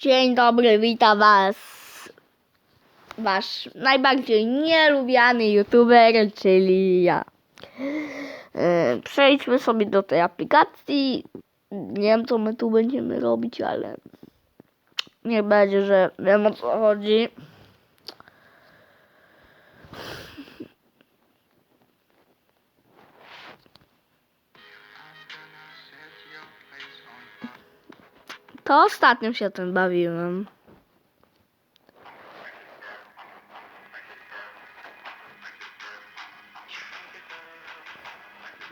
Dzień dobry, witam was. Wasz najbardziej nielubiany youtuber, czyli ja. E, Przejdźmy sobie do tej aplikacji. Nie wiem, co my tu będziemy robić, ale nie będzie, że wiem o co chodzi. To ostatnio się tym bawiłem.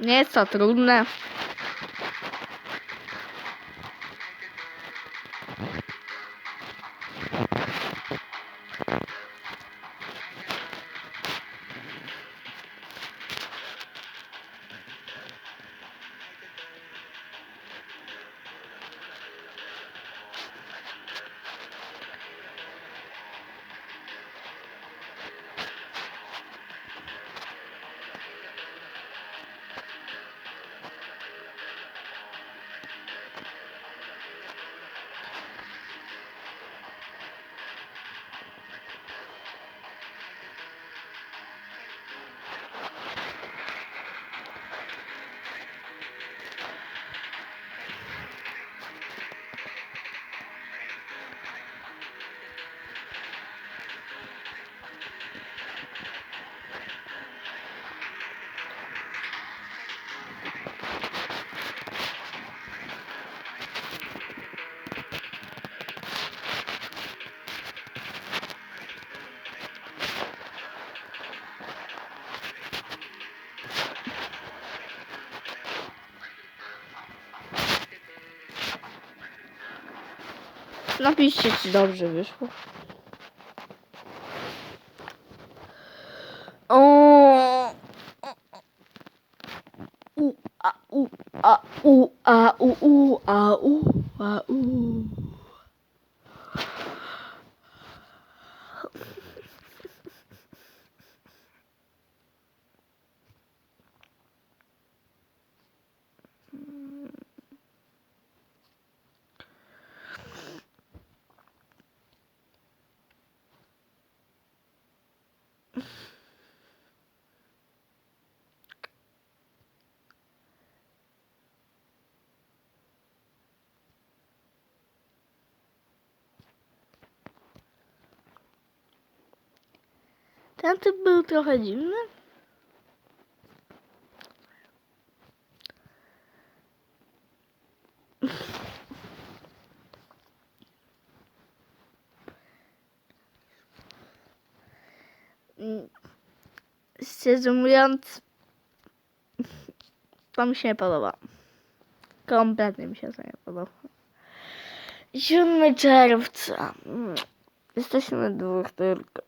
Nie jest to trudne. Napiszcie, czy dobrze wyszło. O. U, a, u, a, u, a, u, u, a, u, a, u. Ten typ był trochę dziwny. Szczerze mówiąc, to mi się nie podoba. Kompletnie mi się to nie podoba. 7 czerwca. Jesteśmy dwóch tylko.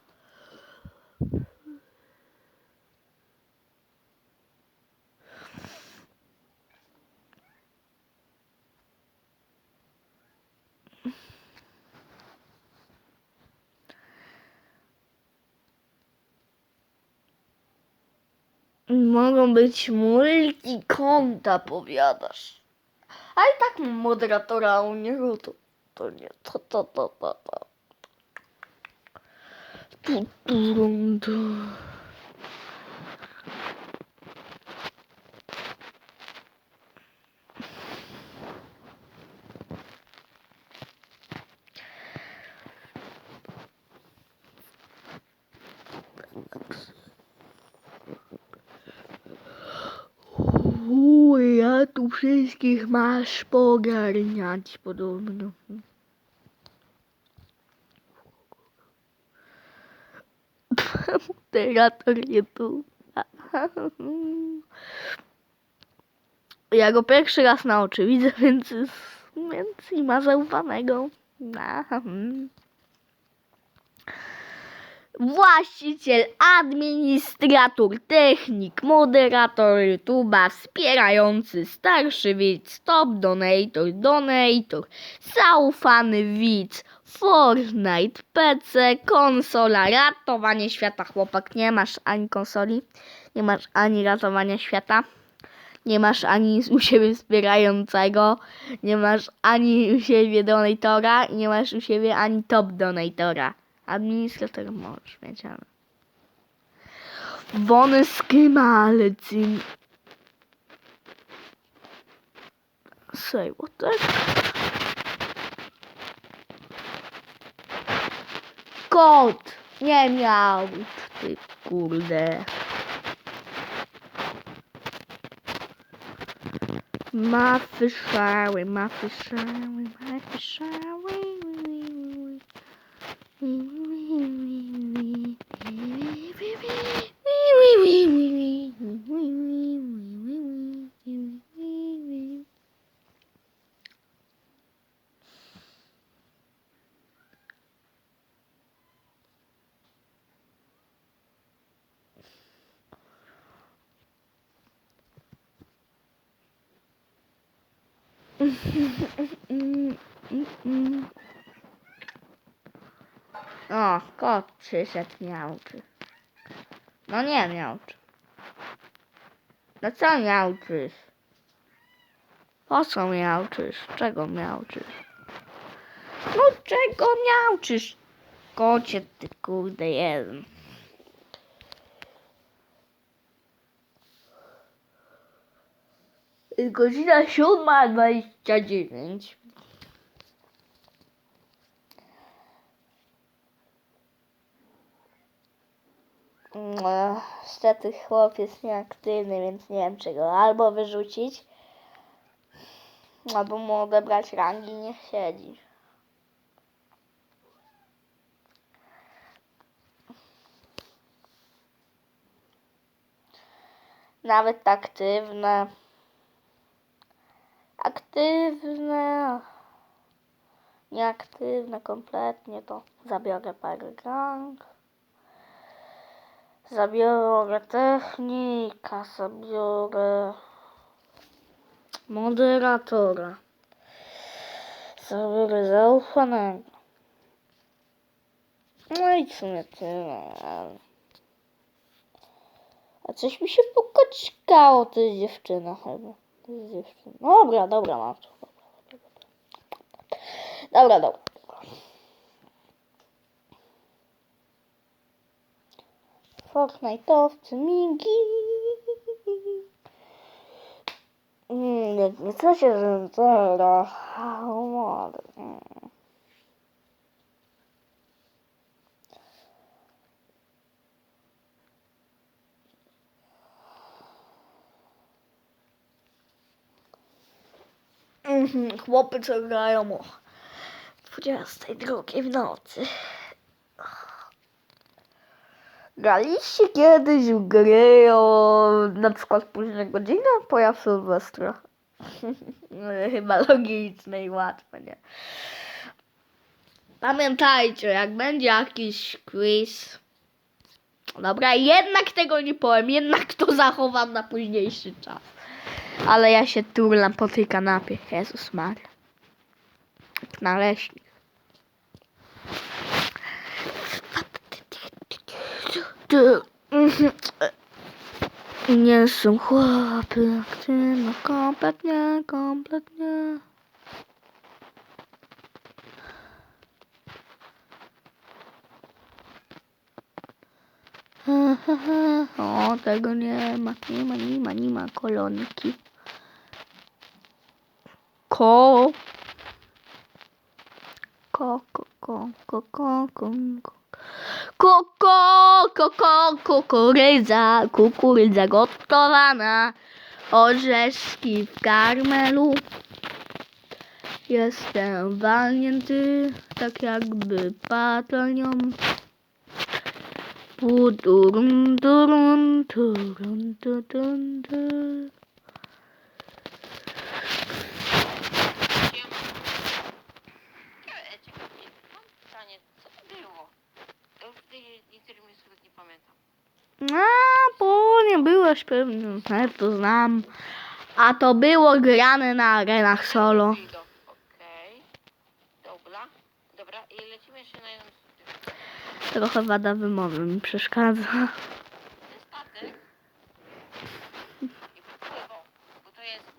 Mogą być multikonta, powiadasz. A i tak moderatora, u niego to, to nie, to, to, to, to, to. Tu, tu, rum, tu. Uuu, ja tu wszystkich masz pogarniać podobno. Moderator YouTube. Ja go pierwszy raz na oczy widzę, więc, więc nie ma zaufanego. Aha. Właściciel, administrator, technik, moderator YouTube'a, wspierający, starszy widz, top donator, donator, zaufany widz, Fortnite, PC, konsola, ratowanie świata. Chłopak, nie masz ani konsoli, nie masz ani ratowania świata. Nie masz ani u siebie wspierającego, nie masz ani u siebie donatora, nie masz u siebie ani top donatora. Administrator możesz mieć, ale... Wony skymalcy. Say what the... Kot! Nie miał, ty kurde. Mafy szały, mafy szały, mafy Mm-mm. O, kot przyszedł miałczy. No nie miałczy. No co miałczysz? Po co miałczysz? Czego miałczysz? No czego miałczysz? Kocie ty kurde jeden. Jest godzina 7.29. No, Niestety chłop jest nieaktywny, więc nie wiem czego albo wyrzucić, albo mu odebrać rangi, niech siedzi. Nawet aktywne. Aktywne. Nieaktywne kompletnie to zabiorę parę gang. Zabiorę technika, zabiorę moderatora. Zabiorę zaufanego. No i w sumie tyle. A coś mi się pokoćkało, to jest dziewczyna chyba. To jest dziewczyna. Dobra, dobra, mam to. Dobra, dobra. Fortnite'owcy migi. Mm, Nie, nie co się zęcera. Humor. Mm. Mhm, chłopy co grają o 22 w nocy. Graliście kiedyś w gry o na przykład późnej godzinie pojaw Sylwestra? No, Chyba logiczne i łatwe, nie? Pamiętajcie, jak będzie jakiś quiz. Dobra, jednak tego nie powiem, jednak to zachowam na późniejszy czas. Ale ja się turlam po tej kanapie. Jezus Maria. Naleśnik. Ty- mhm. Nie są chłopy aktywne, kompletnie, kompletnie. Ha, ha, ha. O, tego nie ma, nie ma, nie ma, nie ma kolonki. Ko. Ko, ko, ko, ko, ko, ko, ko. Koko, koko, kukurydza, kukurydza gotowana, orzeszki w karmelu. Jestem walnięty, tak jakby patronią. Pudurum, durum, turum, tu, tum, tu. Ja ciekawe, mam pytanie, co to było? W tej nawet nie pamiętam. A, bo nie byłeś pewny, ja to znam. A to było grane na arenach solo. Okej. Dobra. Dobra, i lecimy jeszcze na jedną. Trochę wada wymowy mi przeszkadza. Ten statek i wypływał, bo to jest...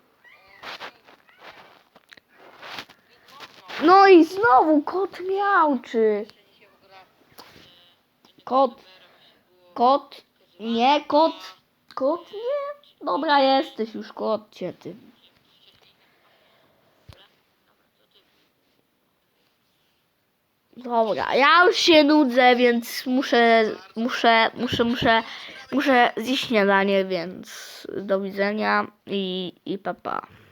No i znowu kot miałczy. ogóle... Kot, kot, nie, kot, kot, nie. Dobra, jesteś już kotcie ty. Dobra, ja już się nudzę, więc muszę, muszę, muszę, muszę, muszę zjeść śniadanie, więc do widzenia i, i papa. Pa.